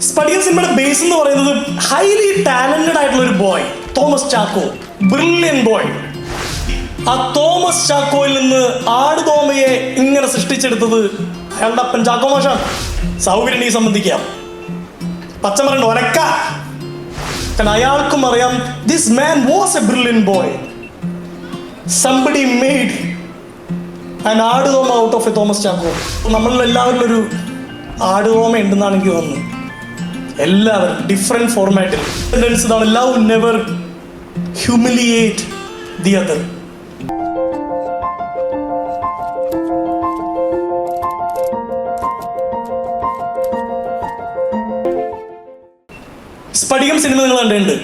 സ്പടിയൻ സിനിമയുടെ ബേസ് എന്ന് പറയുന്നത് ഹൈലി ടാലന്റഡ് ആയിട്ടുള്ള ഒരു boy Thomas Chacko. Brilliant boy ആ തോമസ് ചാക്കോയിൽ നിന്ന് ആടുതോമയെ ഇങ്ങനെ സൃഷ്ടിച്ചെടുത്തത് അയാളുടെ അപ്പൻ ചാക്കോ മാഷാണ്. സൗകര്യം ഈ സംബന്ധിക്കാം. പച്ചമറണ്ട് ഒരക്ക. അയാൾക്കും അറിയാം this man was a brilliant boy somebody made and Aadu Thoma out of a Thomas Chacko. നമ്മളിൽ എല്ലാവരിലും ഒരു ആടുതോമ ഉണ്ടെന്നാണ് എനിക്ക് തോന്നുന്നത്. എല്ലാവരും ഡിഫറെന്റ് ഫോർമാറ്റിൽ love never humiliate the other Spadikam cinema നിങ്ങൾ കണ്ടിട്ടുണ്ട്.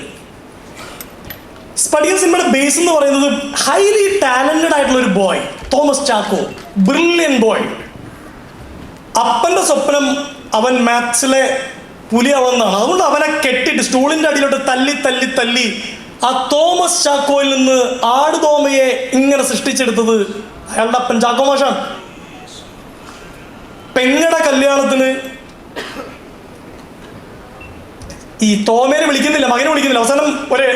സ്പടികം സിനിമയുടെ ബേസ് എന്ന് പറയുന്നത് ഹൈലി ടാലന്റഡ് ആയിട്ടുള്ള ഒരു boy Thomas Chacko. Brilliant boy അപ്പന്റെ സ്വപ്നം അവൻ മാത്സിലെ പുലിയാവണമെന്നാണ് അതുകൊണ്ട് അവനെ കെട്ടിട്ട് സ്റ്റൂളിന്റെ അടിയിലോട്ട് തല്ലി തല്ലി തല്ലി ആ തോമസ് ചാക്കോയിൽ നിന്ന് ആട് തോമയെ ഇങ്ങനെ സൃഷ്ടിച്ചെടുത്തത് അയാളുടെ അപ്പൻ ചാക്കോ മാഷാണ്. പെങ്ങടെ കല്യാണത്തിന് ഈ തോമേനെ വിളിക്കുന്നില്ല മകനെ വിളിക്കുന്നില്ല. അവസാനം ഒരു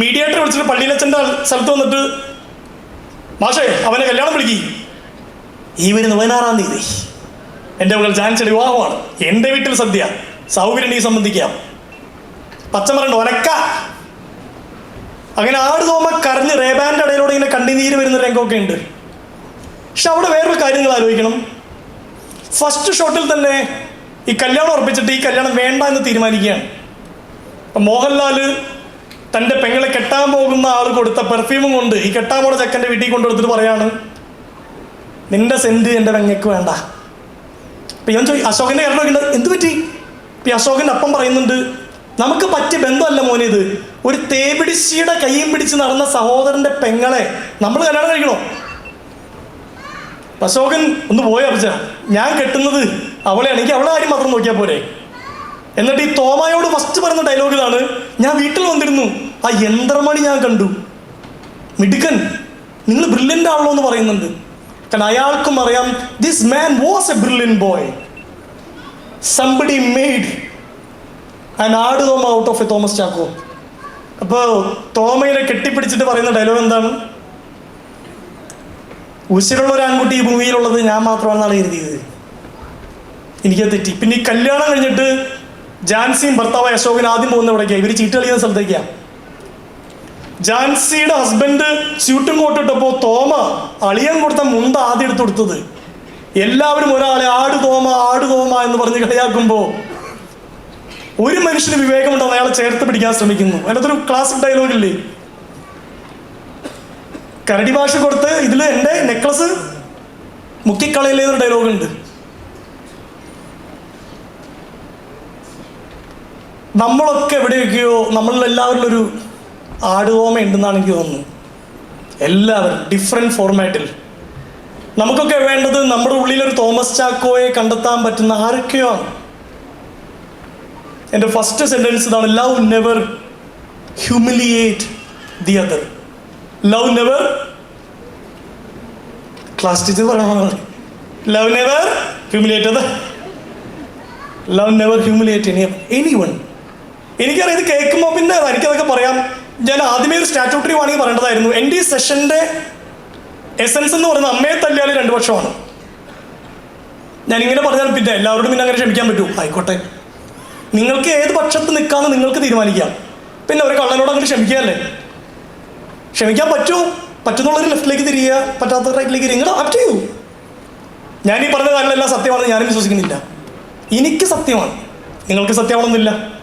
മീഡിയേറ്റർ വിളിച്ചിട്ട് പള്ളിയിലച്ഛന്റെ സ്ഥലത്ത് വന്നിട്ട് മാഷേ അവനെ കല്യാണം വിളിക്കി. ഈ വരുന്ന പതിനാറാം തീയതി. എന്റെ മകൾ ജാൻസിയുടെ വിവാഹമാണ്. എന്റെ വീട്ടിൽ സദ്യ. സൗകര്യം സംബന്ധിക്കാം. പച്ചമറണ്ട് ഒരക്ക അങ്ങനെ ആട് തോമ കരഞ്ഞ് റേബാന്റെ ഇടയിലൂടെ ഇങ്ങനെ കണ്ണിനീര് വരുന്ന രംഗമൊക്കെ ഉണ്ട്. പക്ഷെ അവിടെ വേറൊരു കാര്യങ്ങൾ ആലോചിക്കണം. ഫസ്റ്റ് ഷോട്ടിൽ തന്നെ ഈ കല്യാണം ഉറപ്പിച്ചിട്ട് ഈ കല്യാണം വേണ്ട എന്ന് തീരുമാനിക്കുകയാണ്. അപ്പം മോഹൻലാൽ തന്റെ പെങ്ങളെ കെട്ടാൻ പോകുന്ന ആൾ കൊടുത്ത പെർഫ്യൂമും കൊണ്ട് ഈ കെട്ടാൻ പോണ ചെക്കന്റെ വീട്ടിൽ കൊണ്ടുകൊടുത്തിട്ട് പറയാണ് നിന്റെ സെന്റ് എന്റെ പെങ്ങക്ക് വേണ്ട. അപ്പം ഞാൻ ചോദിക്കും അശോകന്റെ കാരണം എന്ത് പറ്റി? ഈ അശോകന്റെ അപ്പം പറയുന്നുണ്ട് നമുക്ക് പറ്റിയ ബന്ധമല്ല മോനെ ഒരു തേപിടിശ്ശിയുടെ കൈയും പിടിച്ച് നടന്ന സഹോദരന്റെ പെങ്ങളെ നമ്മൾ കല്യാണം കഴിക്കണോ? അശോകൻ ഒന്ന് പോയ അപ്പച്ച ഞാൻ കെട്ടുന്നത് അവളെയാണ്. എനിക്ക് അവളെ കാര്യം മാത്രം നോക്കിയാൽ പോരെ. എന്നിട്ട് ഈ തോമായോട് ഫസ്റ്റ് പറയുന്ന ഡയലോഗ് ഇതാണ് ഞാൻ വീട്ടിൽ വന്നിരുന്നു. ആ യന്ത്രമണി ഞാൻ കണ്ടു. മിടുക്കൻ നിങ്ങൾ ബ്രില്യന്റ് ആണല്ലോ എന്ന് പറയുന്നുണ്ട്. കാരണം അയാൾക്കും അറിയാം this man was a brilliant boy somebody made and ആട് Thoma out of a Thomas Chacko അപ്പോൾ തോമയിനെ കെട്ടിപ്പിടിച്ചിട്ട് പറയുന്ന ഡയലോഗ് എന്താണ്? ഉശിരുള്ള ഒരു ആൺകുട്ടി ഈ ഭൂമിയിലുള്ളത് ഞാൻ മാത്രമാണെന്നാണ് കരുതിയത്. എനിക്ക് തെറ്റി. പിന്നെ ഈ കല്യാണം കഴിഞ്ഞിട്ട് ജാൻസിയും ഭർത്താവ് അശോകൻ ആദ്യം പോകുന്ന എവിടേക്കാണ് ഇവർ ചീട്ട് കളിക്കുന്ന സ്ഥലത്തേക്കാണ് ജാൻസിയുടെ ഹസ്ബൻഡ് സ്യൂട്ടും കോട്ടിട്ടപ്പോൾ തോമ അളിയൻ കൊടുത്ത മുണ്ട ആദ്യം എടുത്തു കൊടുത്തത്. എല്ലാവരും ഒരാളെ ആട് തോമ ആട് തോമ എന്ന് പറഞ്ഞ് കളിയാക്കുമ്പോൾ ഒരു മനുഷ്യന് വിവേകമുണ്ടെന്ന് അയാളെ ചേർത്ത് പിടിക്കാൻ ശ്രമിക്കുന്നു. അതിനകത്തൊരു ക്ലാസിക് ഡയലോഗ് ഇല്ലേ? കരടി ഭാഷ കൊടുത്ത് ഇതിൽ എന്റെ നെക്ലസ് മുക്കിക്കളയിലെ ഒരു ഡയലോഗ് ഉണ്ട്. നമ്മളൊക്കെ എവിടെയൊക്കെയോ നമ്മളിൽ എല്ലാവരിലും ഒരു ആടുകോമ ഉണ്ടെന്നാണ് എനിക്ക് എല്ലാവരും ഡിഫറെന്റ് ഫോർമാറ്റിൽ നമുക്കൊക്കെ വേണ്ടത് നമ്മുടെ ഉള്ളിൽ ഒരു തോമസ് ചാക്കോയെ കണ്ടെത്താൻ പറ്റുന്ന ആരൊക്കെയോ എന്റെ ഫസ്റ്റ് സെന്റൻസ് ഇതാണ് love never humiliate the other love never class teacher പറയണോ ലവ് നെവർ ഹ്യൂമിലിയേറ്റ് അത് love never humiliate any anyone എനിക്കറിയാം ഇത് കേൾക്കുമ്പോൾ പിന്നെ എനിക്കതൊക്കെ പറയാം. ഞാൻ ആദ്യമേ ഒരു സ്റ്റാറ്റ്യൂട്ടറി വാണെങ്കിൽ പറയേണ്ടതായിരുന്നു. എന്റെ ഈ സെഷന്റെ എസൻസ് എന്ന് പറയുന്നത് അമ്മയെ തല്ലിയാൽ രണ്ട് പക്ഷമാണ്. ഞാനിങ്ങനെ പറഞ്ഞാൽ പിന്നെ എല്ലാവരോടും പിന്നെ അങ്ങനെ ക്ഷമിക്കാൻ പറ്റൂ. ആയിക്കോട്ടെ. നിങ്ങൾക്ക് ഏത് പക്ഷത്ത് നിൽക്കാമെന്ന് നിങ്ങൾക്ക് തീരുമാനിക്കാം. പിന്നെ ഒരു കള്ളനോട് അങ്ങനെ ക്ഷമിക്കുകയല്ലേ? ക്ഷമിക്കാൻ പറ്റൂ. പറ്റുന്നുള്ളൊരു ലെഫ്റ്റിലേക്ക് തിരിയുക. പറ്റാത്ത റൈറ്റിലേക്ക് തിരിയുക. നിങ്ങൾ ടു യു ഞാൻ ഈ പറഞ്ഞ കാര്യങ്ങളെല്ലാം സത്യമാണെന്ന് ഞാനും വിശ്വസിക്കുന്നില്ല. എനിക്ക് സത്യമാണ്. നിങ്ങൾക്ക് സത്യമാണെന്നില്ല.